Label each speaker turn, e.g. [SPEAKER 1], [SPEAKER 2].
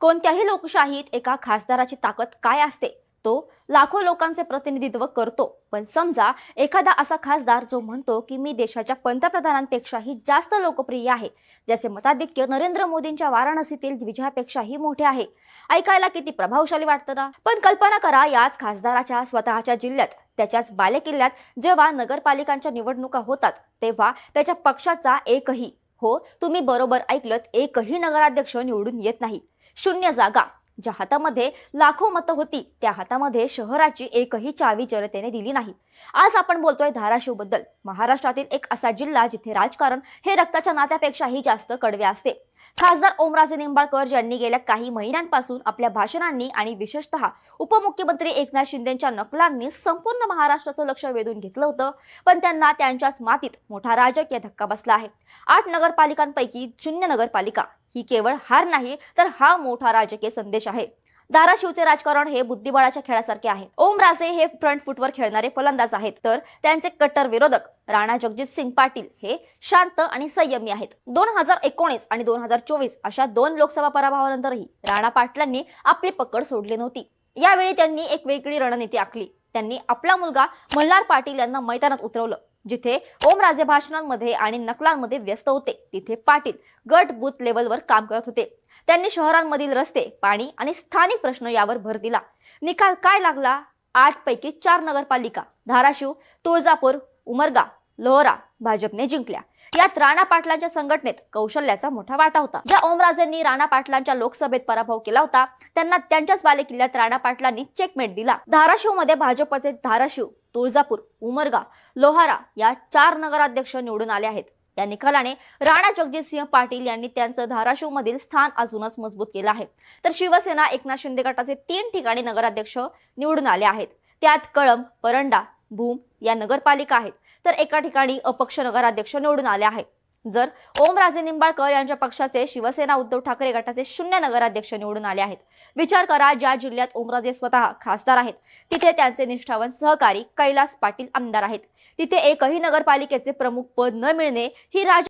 [SPEAKER 1] कोणत्याही लोकशाहीत एका खासदाराची ताकद काय असते तो लाखो लोकांचे प्रतिनिधित्व करतो. पण समजा एखादा असा खासदार जो म्हणतो की मी देशाच्या पंतप्रधानांपेक्षाही जास्त लोकप्रिय आहे ज्याचे मताधिक्य नरेंद्र मोदींच्या वाराणसीतील विजयापेक्षाही मोठे आहे. ऐकायला किती प्रभावशाली वाटतं ना? पण कल्पना करा याच खासदाराच्या स्वतःच्या जिल्ह्यात त्याच्याच बालेकिल्ल्यात जेव्हा नगरपालिकांच्या निवडणुका होतात तेव्हा त्याच्या पक्षाचा एकही हो तुम्ही बरोबर ऐकलत एकही नगराध्यक्ष निवडून येत नाही. शून्य जागा. ज्या हातामध्ये लाखो मतं होती त्या हातामध्ये शहराची एकही चावी जनतेने दिली नाही. आज आपण बोलतोय धाराशिवबद्दल महाराष्ट्रातील एक असा जिल्हा जिथे राजकारण हे रक्ताच्या नात्यापेक्षाही जास्त कडवे असते. खासदार ओमराजे निंबाळकर यांनी गेल्या काही महिन्यांपासून आपल्या भाषणांनी आणि विशेषतः उपमुख्यमंत्री एकनाथ शिंदेच्या नकलांनी संपूर्ण महाराष्ट्राचं लक्ष वेधून घेतलं होतं पण त्यांना त्यांच्याच मातीत मोठा राजकीय धक्का बसला आहे. आठ नगरपालिकांपैकी शून्य नगरपालिका. ही केवळ हार नाही तर हा मोठा राजकीय संदेश आहे. धाराशिवचे राजकारण हे बुद्धिबळाच्या खेळासारखे आहे. ओमराजे हे फ्रंट फुटवर खेळणारे फलंदाज आहेत तर त्यांचे कट्टर विरोधक राणा जगजित सिंग पाटील हे शांत आणि संयमी आहेत. दोन हजार एकोणीस आणि दोन हजार चोवीस अशा दोन लोकसभा पराभवानंतरही राणा पाटलांनी आपली पकड सोडली नव्हती. यावेळी त्यांनी एक वेगळी रणनीती आखली. त्यांनी आपला मुलगा मल्हार पाटील यांना मैदानात उतरवलं जिथे ओमराजे भाषणांमध्ये आणि नकलांमध्ये व्यस्त होते. तिथे पाटील गट बूथ लेवलवर काम करत होते. त्यांनी शहरांमधील रस्ते पाणी आणि स्थानिक प्रश्न यावर भर दिला. निकाल काय लागला? आठ पैकी चार नगरपालिका धाराशिव तुळजापूर उमरगा लोहरा भाजपने जिंकल्या. यात राणा पाटलांच्या संघटनेत कौशल्याचा मोठा वाटा होता. ज्या ओमराजेंनी राणा पाटलांच्या लोकसभेत पराभव केला होता त्यांना त्यांच्याच बालेकिल्ल्यात राणा पाटलांनी चेकमेट दिला. धाराशिवमध्ये भाजपचे धाराशिव तुळजापूर उमरगा लोहारा या चार नगराध्यक्ष निवडून आले आहेत. या निकालाने राणा जगजितसिंह पाटील यांनी त्यांचं धाराशिवमधील स्थान अजूनच मजबूत केलं आहे. तर शिवसेना एकनाथ शिंदे गटाचे तीन ठिकाणी नगराध्यक्ष निवडून आले आहेत. त्यात कळंब परंडा भूम या नगरपालिका आहेत तर एका ठिकाणी अपक्ष नगराध्यक्ष निवडून आले आहेत. जर ओमराजे निंबाळकर यांच्या पक्षाचे शिवसेना उद्धव ठाकरे गटाचे शून्य नगराध्यक्ष निवडून आले आहेत. विचार करा ज्या जिल्ह्यात ओमराजे स्वतः खासदार आहेत तिथे त्यांचे निष्ठावन सहकारी कैलास पाटील आमदार आहेत. तिथे एकही नगरपालिकेचे प्रमुख पद न मिळणे ही राज